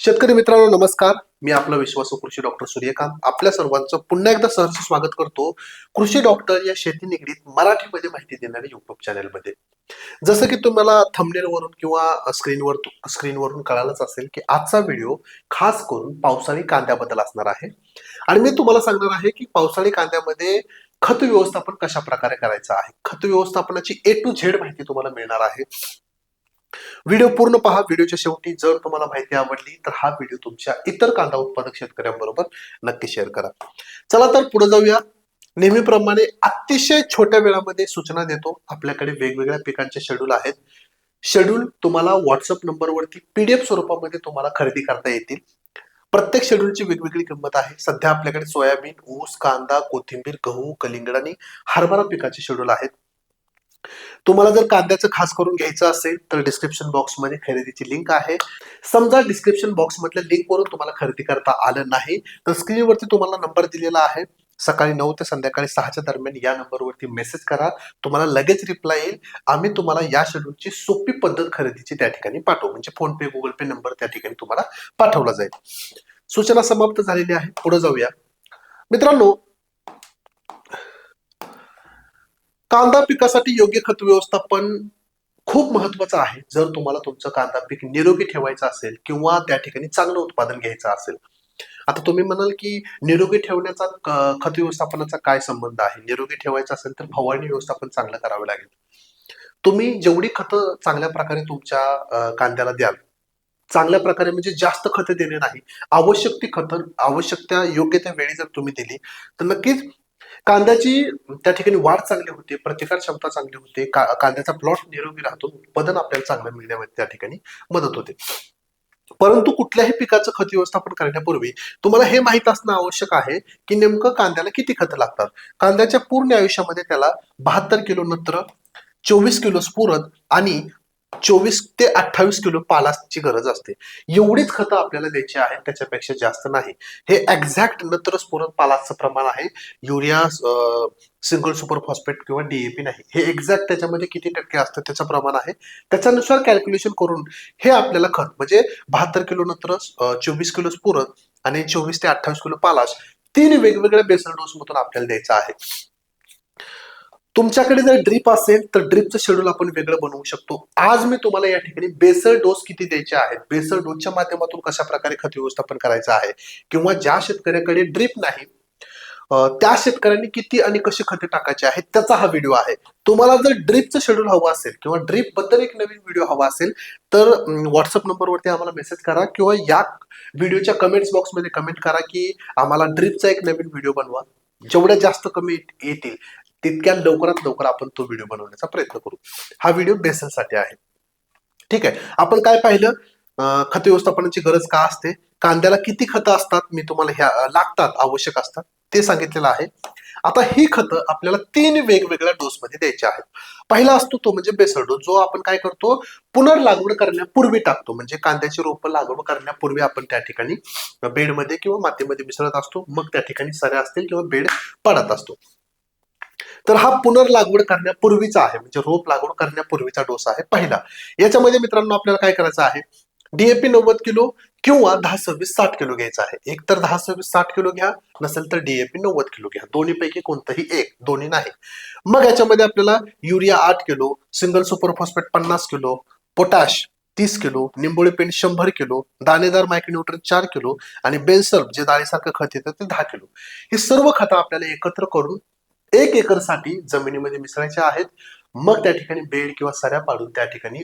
शेतकरी मित्रांनो नमस्कार. मी आपला विश्वासू कृषी डॉक्टर सूर्यकांत. आपल्या सर्वांचं पुन्हा एकदा सहर्ष स्वागत करतो. कृषी डॉक्टर या शेती निगडीत मराठीमध्ये माहिती देणाऱ्या युट्यूब चॅनलमध्ये जसं की तुम्हाला थंबनेलवरून किंवा स्क्रीनवर स्क्रीनवरून कळालंच असेल की आजचा व्हिडिओ खास करून पावसाळी कांद्याबद्दल असणार आहे. आणि मी तुम्हाला सांगणार आहे की पावसाळी कांद्यामध्ये खत व्यवस्थापन कशा प्रकारे करायचं आहे? खत व्यवस्थापनाची ए टू झेड माहिती तुम्हाला मिळणार आहे. व्हिडिओ पूर्ण पहा. व्हिडिओच्या शेवटी जर तुम्हाला माहिती आवडली तर हा व्हिडिओ तुमच्या इतर कांदा उत्पादक शेतकऱ्यांबरोबर नक्की शेअर करा. चला तर पुढे जाऊया. नेहमीप्रमाणे अतिशय छोट्या वेळामध्ये सूचना देतो. आपल्याकडे वेगवेगळ्या पिकांचे शेड्यूल आहेत. शेड्यूल तुम्हाला व्हॉट्सअप नंबरवरती पीडीएफ स्वरूपामध्ये तुम्हाला खरेदी करता येतील. प्रत्येक शेड्यूलची वेगवेगळी किंमत आहे. सध्या आपल्याकडे सोयाबीन ऊस कांदा कोथिंबीर गहू कलिंगड आणि हरभरा पिकाचे शेड्यूल आहेत. तुम्हाला जर कांद्याचं खास करून घ्यायचं असेल तर डिस्क्रिप्शन बॉक्समध्ये खरेदीची लिंक आहे. समजा डिस्क्रिप्शन बॉक्समधल्या लिंकवरून तुम्हाला खरेदी करता आलं नाही तर स्क्रीनवरती तुम्हाला नंबर दिलेला आहे. सकाळी नऊ ते संध्याकाळी सहाच्या दरम्यान या नंबरवरती मेसेज करा. तुम्हाला लगेच रिप्लाय येईल. आम्ही तुम्हाला या शेड्यूलची सोपी पद्धत खरेदीची त्या ठिकाणी पाठवू. म्हणजे PhonePe Google Pay number त्या ठिकाणी तुम्हाला पाठवला जाईल. सूचना समाप्त झालेली आहे. पुढे जाऊया. मित्रांनो कांदा पिकासाठी योग्य खत व्यवस्थापन खूप महत्वाचं आहे. जर तुम्हाला तुमचं कांदा पीक निरोगी ठेवायचं असेल किंवा त्या ठिकाणी चांगलं उत्पादन घ्यायचं असेल. आता तुम्ही म्हणाल की निरोगी ठेवण्याचा खत व्यवस्थापनाचा काय संबंध आहे? निरोगी ठेवायचं असेल तर फवारणी व्यवस्थापन चांगलं करावं लागेल. तुम्ही जेवढी खतं चांगल्या प्रकारे तुमच्या कांद्याला द्याल चांगल्या प्रकारे म्हणजे जास्त खतं देणे नाही आवश्यक ती खतं आवश्यक त्या योग्य त्या वेळी जर तुम्ही दिली तर नक्कीच कांद्याची त्या ठिकाणी वाढ चांगली होते प्रतिकार क्षमता चांगली होते का- कांद्याचा प्लॉट निरोगी राहतो उत्पादन आपल्याला चांगलं मिळण्यामध्ये त्या ठिकाणी मदत होते. परंतु कुठल्याही पिकाचं खत व्यवस्थापन करण्यापूर्वी तुम्हाला हे माहीत असणं आवश्यक आहे की नेमकं कांद्याला किती खतं लागतात? कांद्याच्या पूर्ण आयुष्यामध्ये त्याला बहात्तर किलो नत्र चोवीस किलो स्फुरद आणि चोवीस ते अठ्ठावीस किलो पालाची गरज असते. एवढीच खतं आपल्याला द्यायची आहेत त्याच्यापेक्षा जास्त नाही. हे एक्झॅक्ट नत्र स्फुरद पालाचं प्रमाण आहे. युरिया सिंगल सुपर फॉस्फेट किंवा डीएपी नाही. हे एक्झॅक्ट त्याच्यामध्ये किती टक्के असतं त्याचं प्रमाण आहे. त्याच्यानुसार कॅल्क्युलेशन करून हे आपल्याला खत म्हणजे बहात्तर किलो नत्र चोवीस किलो स्फुरण आणि चोवीस ते अठ्ठावीस किलो पालाश तीन वेगवेगळ्या बेसल डोस मधून आपल्याला द्यायचं आहे. तुमच्याकडे जर ड्रीप असेल तर ड्रीपचं शेड्यूल आपण वेगळं बनवू शकतो. आज मी तुम्हाला या ठिकाणी बेसर डोस किती द्यायचे आहेत बेसर डोसच्या माध्यमातून कशा प्रकारे खत व्यवस्थापन करायचं आहे? किंवा ज्या शेतकऱ्याकडे ड्रीप नाही त्या शेतकऱ्यांनी किती आणि कशी खते टाकायची आहेत त्याचा हा व्हिडिओ आहे. तुम्हाला जर ड्रीपचं शेड्यूल हवं असेल किंवा ड्रीपबद्दल एक नवीन व्हिडिओ हवा असेल तर व्हॉट्सअप नंबरवरती आम्हाला मेसेज करा किंवा या व्हिडिओच्या कमेंट्स बॉक्समध्ये कमेंट करा की आम्हाला ड्रीपचा एक नवीन व्हिडिओ बनवा. जेवढ्या जास्त कमी येतील तितक्या लवकरात लवकर आपण तो व्हिडिओ बनवण्याचा प्रयत्न करू. हा व्हिडिओ बेसनसाठी आहे. ठीक आहे. आपण काय पाहिलं? खत व्यवस्थापनाची गरज का असते? कांद्याला किती खतं असतात? मी तुम्हाला ह्या लागतात आवश्यक असतात. ते सांगितलेलं आहे. आता ही खतं आपल्याला तीन वेगवेगळ्या डोस मध्ये द्यायची आहेत. पहिला असतो तो म्हणजे बेसर डोस. जो आपण काय करतो? पुनर्लागवड करण्यापूर्वी टाकतो. म्हणजे कांद्याची रोपं लागवड करण्यापूर्वी आपण त्या ठिकाणी बेडमध्ये किंवा मातीमध्ये मिसळत असतो. मग त्या ठिकाणी सऱ्या असतील किंवा बेड पडत असतो. तर हा पुनर्लागवड करण्यापूर्वीचा आहे म्हणजे रोप लागवड करण्यापूर्वीचा डोस आहे पहिला. याच्यामध्ये मित्रांनो आपल्याला काय करायचं आहे? डीएपी नव्वद किलो किंवा दहा सव्वीस साठ किलो घ्यायचा आहे. एक तर दहा सव्वीस साठ किलो घ्या नसेल तर डीएपी नव्वद किलो घ्या. दोन्ही पैकी कोणतंही एक दोन्ही नाही. मग याच्यामध्ये आपल्याला युरिया आठ किलो सिंगल सुपर फॉस्फेट पन्नास किलो पोटॅश तीस किलो निंबोळी पेंट शंभर किलो दाणेदार मायक्रोन्यूट्रन चार किलो आणि बेन्सल्फ जे डाळीसारखं खत येतं ते दहा किलो. हे सर्व खतं आपल्याला एकत्र करून एक एकरसाठी जमिनीमध्ये मिसळायचे आहेत. मग त्या ठिकाणी बेड किंवा सऱ्या पाडून त्या ठिकाणी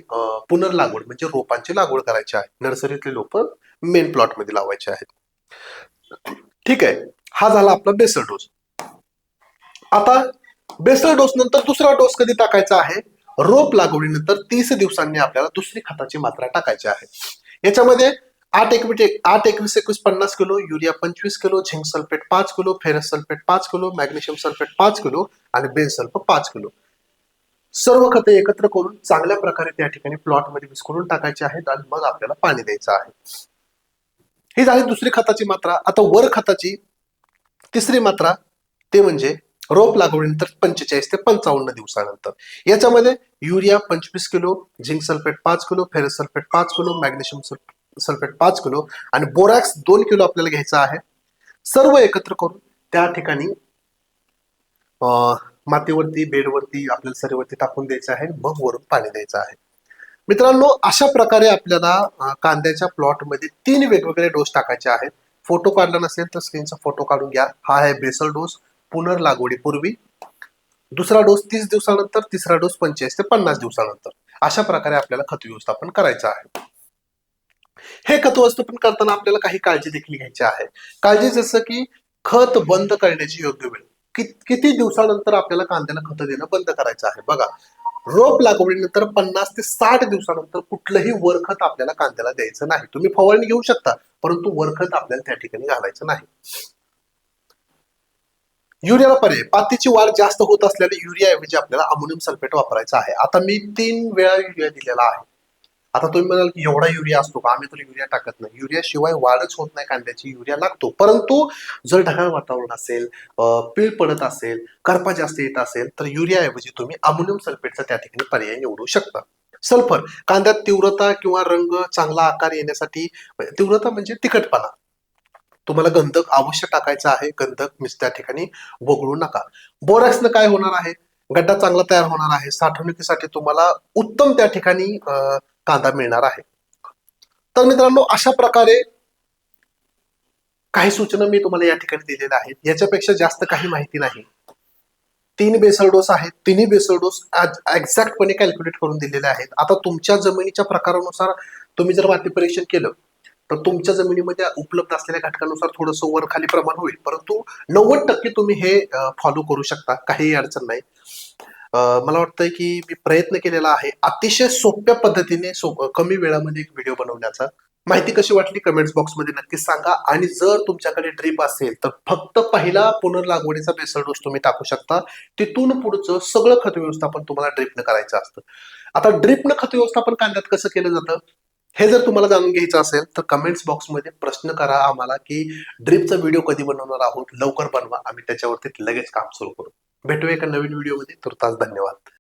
पुनर्लागवड म्हणजे रोपांची लागवड करायची आहे. नर्सरीतले लोक मेन प्लॉटमध्ये लावायचे आहेत. ठीक आहे. हा झाला आपला बेसल डोस आता बेसल डोस नंतर दुसरा डोस कधी टाकायचा आहे? रोप लागवडीनंतर तीस दिवसांनी आपल्याला दुसरी खताची मात्रा टाकायची आहे. याच्यामध्ये आठ एकवीस आठ एकवीस एकवीस पन्नास किलो युरिया पंचवीस किलो झिंक सल्फेट पाच किलो फेरस सल्फेट पाच किलो मॅग्नेशियम सल्फेट पाच किलो आणि बेन सल्फ पाच किलो. सर्व खते एकत्र करून चांगल्या प्रकारे त्या ठिकाणी प्लॉटमध्ये विस्कळून टाकायचे आहेत आणि मग आपल्याला पाणी द्यायचं आहे. ही झाली दुसरी खताची मात्रा. आता वर खताची तिसरी मात्रा ते म्हणजे रोप लागवडीनंतर पंचेचाळीस ते पंचावन्न दिवसानंतर. याच्यामध्ये युरिया पंचवीस किलो झिंक सल्फेट पाच किलो फेरस सल्फेट पाच किलो मॅग्नेशियम सल्फेट सल्फेट पाच किलो आणि बोरॅक्स दोन किलो आपल्याला घ्यायचा आहे. सर्व एकत्र करून त्या ठिकाणी मातीवरती बेडवरती आपल्याला सरीवरती टाकून द्यायचं आहे मग वरून पाणी द्यायचं आहे. मित्रांनो अशा प्रकारे आपल्याला कांद्याच्या प्लॉटमध्ये तीन वेगवेगळे डोस टाकायचे आहेत. फोटो काढला नसेल तर स्क्रीनचा फोटो काढून घ्या. हा आहे बेसल डोस पुनर्लागवडीपूर्वी. दुसरा डोस तीस दिवसानंतर तिसरा डोस पंचेचाळीस ते पन्नास दिवसानंतर. अशा प्रकारे आपल्याला खत व्यवस्थापन करायचं आहे. हे खत व्यवस्थापन करताना आपल्याला काही काळजी देखील घ्यायची आहे. काळजी जसं की खत बंद करण्याची योग्य वेळ. कि- किती दिवसानंतर आपल्याला कांद्याला खत देणं बंद करायचं आहे? बघा रोप लागवडीनंतर पन्नास ते साठ दिवसानंतर कुठलंही वरखत आपल्याला कांद्याला द्यायचं नाही. तुम्ही फवारणी घेऊ शकता परंतु वरखत आपल्याला त्या ठिकाणी घालायचं नाही. युरियाला पर्याय. पातीची वाढ जास्त होत असल्याने युरियाऐवजी आपल्याला अमोनियम सल्फेट वापरायचं आहे. आता मी तीन वेळा युरिया दिलेला आहे. आता तुम्ही म्हणाल की एवढा युरिया असतो का? आम्ही तुला युरिया टाकत नाही. युरिया शिवाय वाढच होत नाही कांद्याची. युरिया लागतो. परंतु जर ढगाळ वातावरण असेल पीळ पडत असेल करपा जास्त येत असेल तर युरियाऐवजी तुम्ही अमोनियम सल्फेटचा त्या ठिकाणी पर्याय निवडू शकता. सल्फर कांद्यात तीव्रता किंवा रंग चांगला आकार येण्यासाठी तीव्रता म्हणजे तिखटपणा. तुम्हाला गंधक अवश्य टाकायचा आहे. गंधक मिस त्या ठिकाणी वगळू नका. बोरॅक्सनं काय होणार आहे? गड्डा चांगला तयार होणार आहे. साठवणुकीसाठी तुम्हाला उत्तम त्या ठिकाणी कांदा मिळणार आहे. तर मित्रांनो अशा प्रकारे काही सूचना मी तुम्हाला या ठिकाणी दिलेल्या आहेत. याच्यापेक्षा जास्त काही माहिती नाही. तीन बेसळ डोस आहेत. तिन्ही बेसळ डोस एक्झॅक्टपणे कॅल्क्युलेट करून दिलेले आहेत. आता तुमच्या जमिनीच्या प्रकारानुसार तुम्ही जर माती परीक्षण केलं तर तुमच्या जमिनीमध्ये उपलब्ध असलेल्या घटकानुसार थोडंसं वर खाली प्रमाण होईल. परंतु नव्वद टक्के तुम्ही हे फॉलो करू शकता. काहीही अडचण नाही. मला वाटतंय की मी प्रयत्न केलेला आहे अतिशय सोप्या पद्धतीने कमी वेळामध्ये एक व्हिडिओ बनवण्याचा. माहिती कशी वाटली कमेंट्स बॉक्समध्ये नक्कीच सांगा. आणि जर तुमच्याकडे ड्रीप असेल तर फक्त पहिला पुनर्लागवडीचा बेसल डोस तुम्ही टाकू शकता. तिथून पुढचं सगळं खत व्यवस्थापन तुम्हाला ड्रीपनं करायचं असतं. आता ड्रीपनं खत व्यवस्थापन कांद्यात कसं केलं जातं? हे जर तुम्हाला जाणून घ्यायचं असेल तर कमेंट्स बॉक्समध्ये प्रश्न करा आम्हाला की ड्रीपचा व्हिडिओ कधी बनवणार आहोत? लवकर बनवा. आम्ही त्याच्यावरती लगेच काम सुरू करू. भेटूया एका नवीन व्हिडिओमध्ये तुर्तास धन्यवाद.